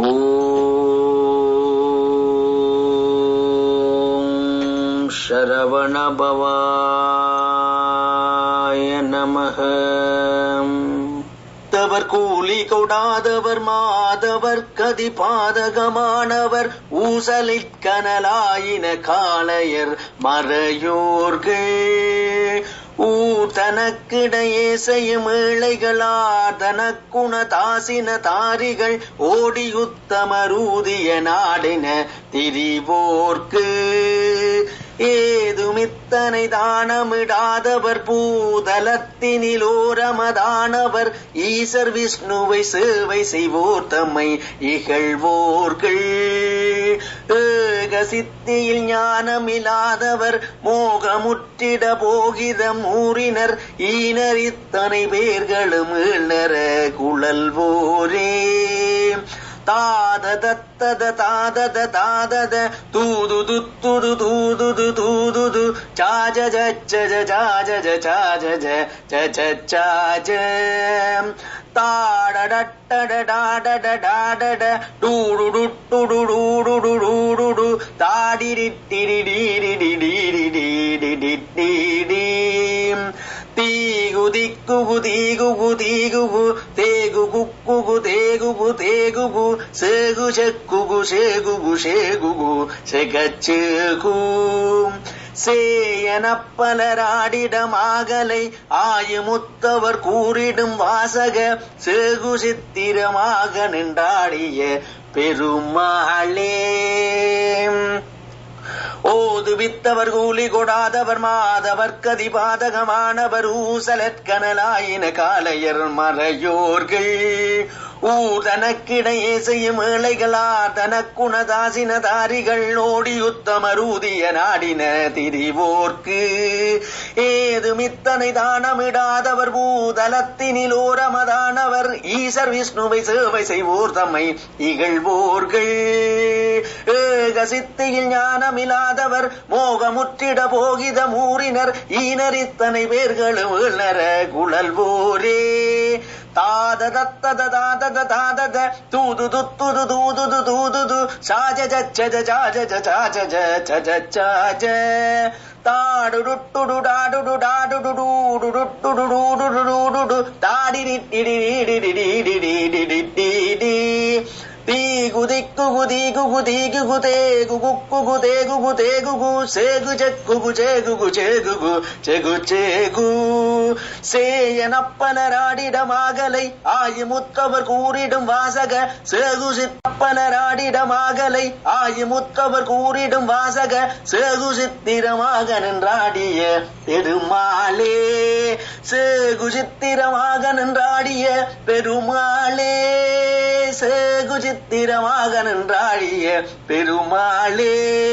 ॐ சரவணபவாய நமக மாதவர் கூலி கொடாதவர் மாதவர் கதி பாதகமானவர் ஊசலிற் கனலாயின காளையர் மறையோர்கள் தனக்கிடையே செய்யும் ஏழைகளார் தனக்குண தாசின தாரிகள் ஓடியுத்தமரூதிய நாடின திரிவோர்க்கு. ஏதுமித்தனை தானமிடாதவர் பூதலத்தினிலோரமதானவர். ஈசர் விஷ்ணுவை சேவை செய்வோர் தம்மை இகழ்வோர்கள். ஏக சித்தியில் ஞானமில்லாதவர் மோகமுற்றிட போகிதம் ஊறினர் ஈனர் இத்தனை பேர்களும் ஈழ்நர குழல்வோரே. त्त दाद ताद तूरु दु तु द् झ झ झ झ झ झ झ झ झ झ झ झ झ झ झ झ தீகுதிக்குகு தீகுகு தீகுகு தேகுகு குகு தேகுகு தேகுகு சேகு செக்குகு சேகுகு சேகுகு செகச்சேகு. சேயனப்பலராடிடமாகலை ஆயுமுத்தவர் கூறிடும் வாசக சேகு சித்திரமாக நின்றாடிய பெருமாளே குவித்தவர் கூலி கொடாதவர் மாதவர் கதி பாதகமானவர் ஊசலற்கனலாயின காலையர் மறையோர்கள். ஊர் தனக்கிடையே செய்யும் ஏழைகளார் தனக்குணதாசின தாரிகள் ஓடி ஓடியுத்தமரூதிய நாடின திரிவோர்க்கு. ஏதுமித்தனை தானமிடாதவர் பூதலத்தினில் ஓரமதானவர். ஈசர் விஷ்ணுவை சேவை செய்வோர் தம்மை இகழ்வோர்கள். ஏக சித்தியில் ஞானமில்லாதவர் மோகமுற்றிட போகித மூறினர் ஈனர் இத்தனை பேர்களும் குழல்வோரே. தாததத்ததாதததாதத தூதுது துது தூதுது தூதுது சாஜ ஜஜ ஜாஜ ஜாஜ ஜஜ ஜாஜ தாடுடுட்டுடு டாடுடு டாடுடு டூடுடுட்டுடு டூடுடு டூடுடு தாடி டிடி டிடி டிடி டிடி டிடி தீகுதிக்குகு தீகுகு தீகுகு தேகுகு குகு தேகுகு தேகுகு சேகு செக்குகு சேகுகு சேகுகு செகு சேகு சேயனப்பலராடிடமாகலை ஆயுமுத்தவர் கூறிடும் வாசக சேகு சித்தப்பலராடிடமாகலை ஆயுமுத்தவர் கூறிடும் வாசக சேகு சித்திரமாக நின்றாடிய பெருமாளே சேகு சித்திரமாக நின்றாடிய பெருமாளே சேகுஜித்திரமாக நின்றாடிய பெருமாளே.